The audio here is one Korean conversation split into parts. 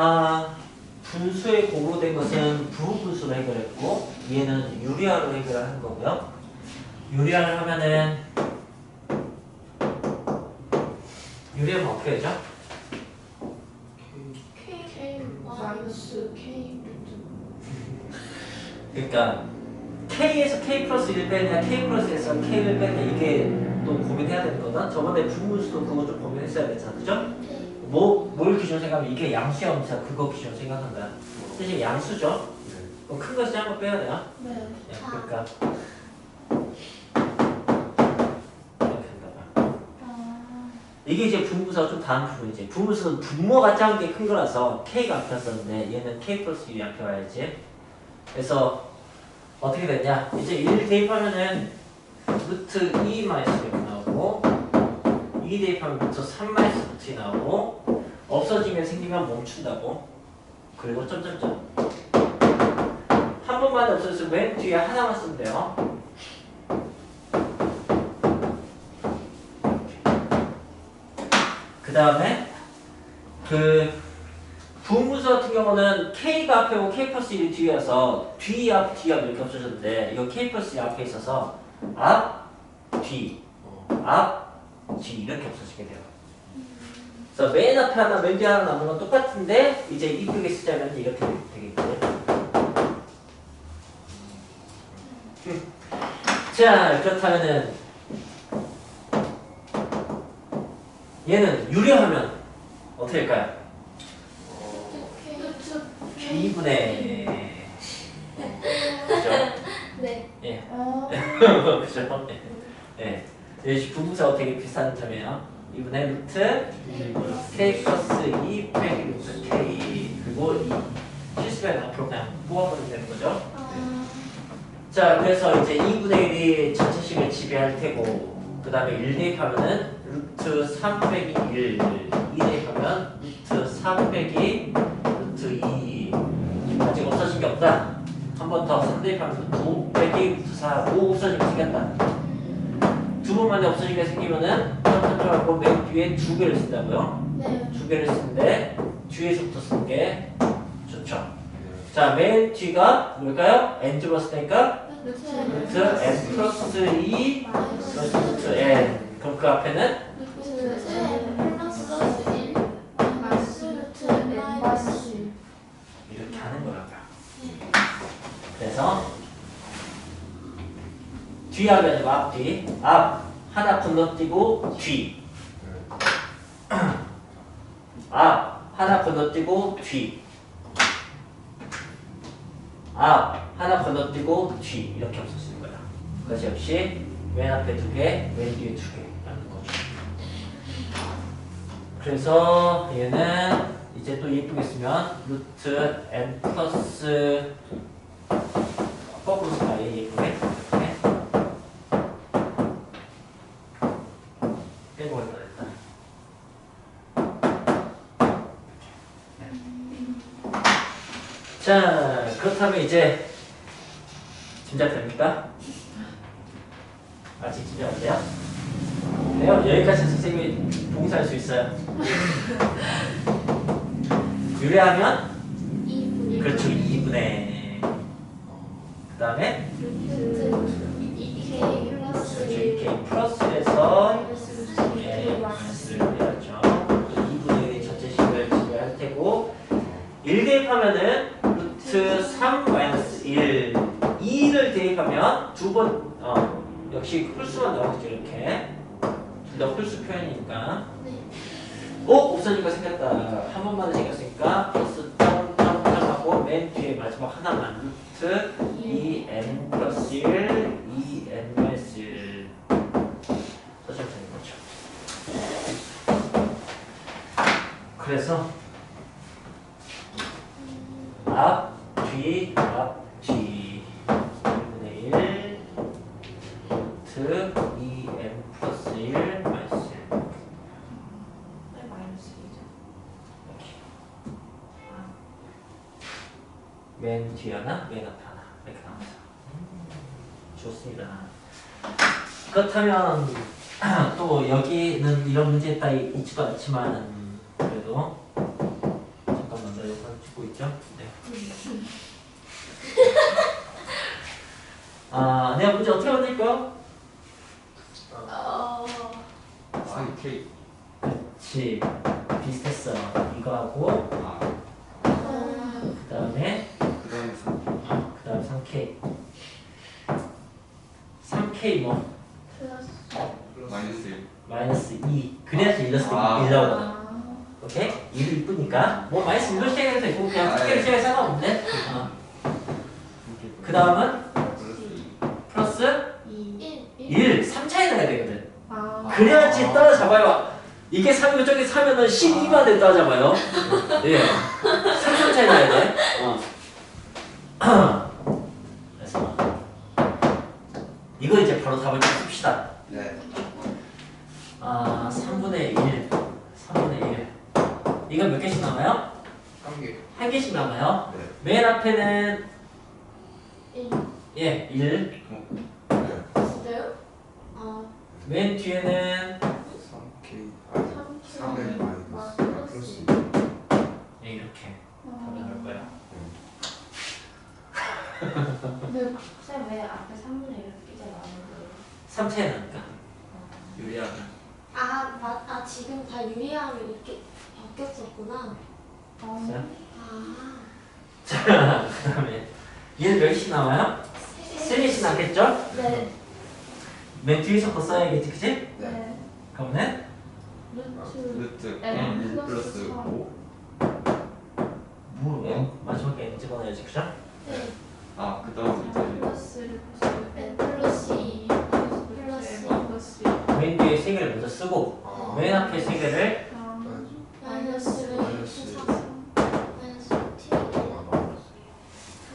아, 분수에 고로된 것은 부분수로 해결했고 얘는 유리화로 해결하는 거고요. 유리화를 하면은 유리하면 어떻게 되죠? K 마이너스 K 그러니까 K에서 K 플러스 1 빼냐 K 플러스에서 K를 빼냐 이게 또 고민해야 되는 거다. 저번에 분분수도 그거 좀 고민했어야 됐잖아. 그죠? 뭐, 뭘 기준 생각하면 이게 양수야 음수야 그거 기준 생각한 거야. 사실 양수죠? 그럼 큰 것이 한번 빼야 돼요. 네 예, 그러니까 이게 이제 분모사가 좀 다른 부분이지. 분모사는 분모가 작은 게 큰 거라서 K가 앞에 왔었는데 얘는 K 플러스 1이 앞에 와야지. 그래서 어떻게 됐냐? 이제 1 대입하면은 루트 2 마이너스 1 나오고 2 대입하면 루트 3 마이너스 루트 2 나오고 없어지면 생기면 멈춘다고. 그리고 점점점. 한 번만 없어졌으면 맨 뒤에 하나만 쓰면 돼요. 그 다음에 그 부분수 같은 경우는 K가 앞에 오고 K 플러스 1이 뒤에서 뒤 앞, 뒤앞 이렇게 없어졌는데 이거 K 플러스 1 앞에 있어서 앞, 뒤, 어, 앞, 뒤 이렇게 없어지게 돼요. 그래서 맨 앞에 하나, 맨 뒤에 하나 남는 건 똑같은데 이제 이쁘게 쓰자면 이렇게 되겠죠. 자 그렇다면은 얘는 유리하면 어떻게 될까요? 루트 B분의 그죠? 네 예, 아, 그죠? 예, 예, 분부사가 되게 비슷한 점이에요. 2분의 루트 K 플러스 2 빼기 루트 K 그리고 이 실수변 앞으로 그냥 뽑아버리면 되는 거죠. 아, 자, 그래서 이제 2분의 1이 전체식을 지배할 테고 그 다음에 1 대입하면은 루트 3 빼기 1 2 대입하면 루트 3 빼기 루트 2 아직 없어진 게 없다. 한 번 더 3 대입하면 9 빼기 루트 4 5 없어진 게 생겼다 두 번 만에 없어진 게 생기면은 점점점하고 맨 뒤에 두 개를 쓴다고요? 네. 두 개를 쓰는데 뒤에서부터 쓰는 게 좋죠. 자, 맨 뒤가 뭘까요? n 줄었으니까? 루트 루트 n 플러스 2 플러스 루트 n. 그럼 그 앞에는? 루트 n 플러스 1 마이너스 루트 n 마이너스 1 이렇게 하는 거라고요. 그래서 뒤압이 아니고 앞뒤? 앞 하나 건너뛰고 뒤 앞 하나 건너뛰고 뒤 앞 하나 건너뛰고 뒤 이렇게 없어지는 거야. 그것이 역시 맨 앞에 두 개, 맨 뒤에 두 개라는 거죠. 그래서 얘는 이제 또 예쁘게 쓰면 루트 n 플러스 거꾸로 써요 예쁘게 이렇게 빼고 간다 일단 자 그렇다면 이제 짐작됩니까? 아직 짐작 안 돼요? 돼요? 여기까지 선생님이 봉사할 수 있어요 유래하면 2분의 그렇죠 2분의 그 다음에 루트 2K 플러스 그렇죠 1 이렇게 플러스에서 예, 2K 마이너스를 마이너스 빼야죠 2분의 1이 전체 식을 지배할 테고 1 대입하면은 루트 3 마이너스 1 2를 대입하면 두번 어, 역시 홀수만 나오겠죠 이렇게 둘다 홀수 표현이니까 네 오! 없어지니까 생겼다. 한 번만 생겼으니까 플러스 짱짱짱하고 맨 뒤에 마지막 하나만 루트 2n 플러스 1 2n 마이너스 1 써주면 되는 거죠. 그래서 앞, 뒤, 앞, 뒤 1분의 1 루트 2n 플러스 1 마이너스 1 마이너스 2죠. 맨 뒤에 하나, 맨 앞에 하나. 이렇게 나옵니다. 좋습니다. 그렇다면 또 여기는 이런 문제 따위 있지도 않지만 그래도 잠깐만 나 이거 야 문제 어떻게 만들까? 어, 사이 K. 그치 비슷했어 이거 하고 아, 음, 그 다음에 그 다음에 3. 그 다음 3K 3K 뭐 플러스. 마이너스 1. 마이너스 2 그래야지 일러스트 아. 1 나오거든 아, 오케이? 1이 이쁘니까 뭐 마이너스 1로 시작해도 되고 그냥 아, 2K로 예. 시작해 상관없는데 어. 그 다음은 플러스 2. 플러스 일, 1 3차에 넣어야 되거든 아, 그래야지 따라잡아요 이게 3이고 저게 3이면 12만 돼 따라잡아요 예 3, 3차에 넣어야 돼 어. 그래서 이거 이제 바로 답을 좀 씁시다 네. 아 3분의 1 3분의 1 이건 몇 개씩 남아요? 3개. 한 개씩 남아요 네. 맨 앞에는 일. 예, 1. 네. 아, 맨 뒤에는 3K. 아, 3, 3의 마이너스. 아, 플러스 2. 예, 이렇게 답을 넣을 거예요. 근데 쌤 왜 앞에 3분의 1을 끼지 않은 거예요? 3차에 나니까 유리하면 아, 맞, 아 지금 다 유리함이 이렇게 바뀌었었구나. 아, 자, 그 다음에 얘는 몇 개씩 남아요? 3개씩 남겠죠? 네. 맨 뒤에서 거 써야겠지, 그치? 네. 그러면은? 아, 루트. 루트. M 1 플러스 플러스 5. 뭐 M 마지막에 M 집어넣어야지, 그죠? 네. 아, 그 다음 이제 플러스를 플러스 N 플러스 2 플러스 플러스 맨 뒤에 3개를 먼저 쓰고 아, 맨 앞에 3개를 마이너스 마이너스 4 마이너스 T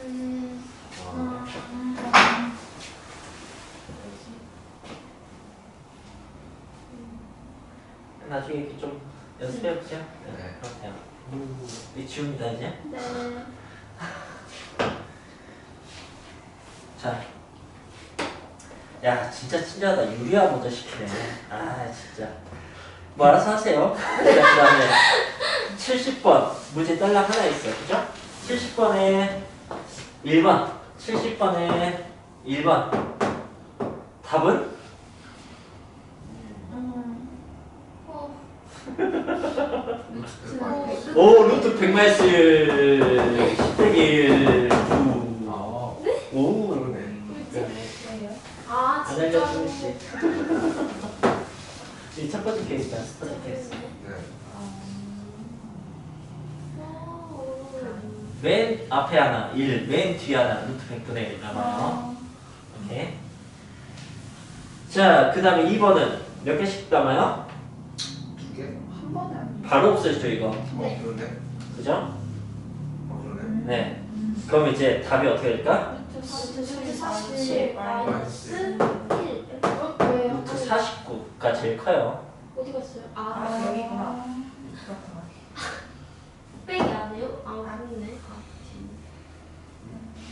음, 나중에 이렇게 좀 연습해보세요. 네, 네. 그렇대요. 이 지웁니다, 이제. 네. 자. 야, 진짜 친절하다. 유리화 먼저 시키네. 아, 진짜. 뭐 알아서 하세요. 그 다음에 70번. 문제 딸랑 하나 있어요. 그죠? 70번에 1번. 70번에 1번. 답은? 어, 루트 마이너스. 오, 루트 100 마이너스 1. 10 1. 9. 아, 오. 그러네. 아, 안 진짜. 알려주는 씨. 이첫 번째 케이스야, 첫 번째 케이스. 네. 오. 맨 앞에 하나 1, 맨 뒤에 하나 루트 100분의 1 남아요. 오케이. 자, 그 다음에 2번은 몇 개씩 남아요? 두 개? 한 번에 아니에요. 바로 없어지죠, 이거. 어, 그러네. 그죠? 어, 그러네. 네. 그럼 이제 답이 어떻게 될까? 루트 47 마이너스 1. 어, 왜요? 루트 49가 제일 커요. 어디 갔어요? 아 아, 여기구나. 그렇구나. 빼기 안 해요? 아, 맞네. 아,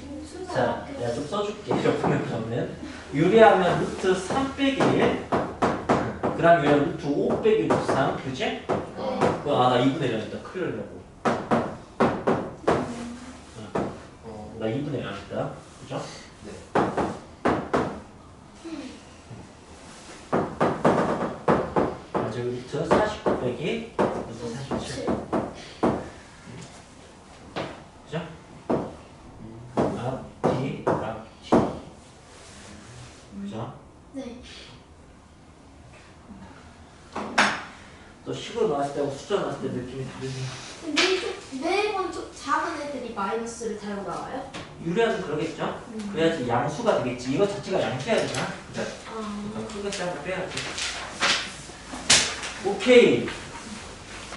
음, 순서 자, 어떻게 내가 좀 써줄게. 그러면. 유리하면 루트 3 빼기 1. 그 다음 유리하면 루트 5 빼기 루트 3. 그지? 네. 그, 아, 나 2분의 1 했다. 큰일 나려고. 어, 나 2분의 1 했다. 그죠? 네. 맞아, 루트 49 빼기 루트 47. 그죠? 앞, 뒤, 앞, 뒤. 그죠? 네. 또 식으로 나왔을 때하고 숫자 나왔을 때 느낌이 다르네. 매, 매번 좀 작은 애들이 마이너스를 달고 나와요? 유리하도 그러겠죠? 그래야지 양수가 되겠지. 이거 자체가 양수해야 되나? 그죠? 아, 그러니까 큰 것도 한번 빼야지. 오케이.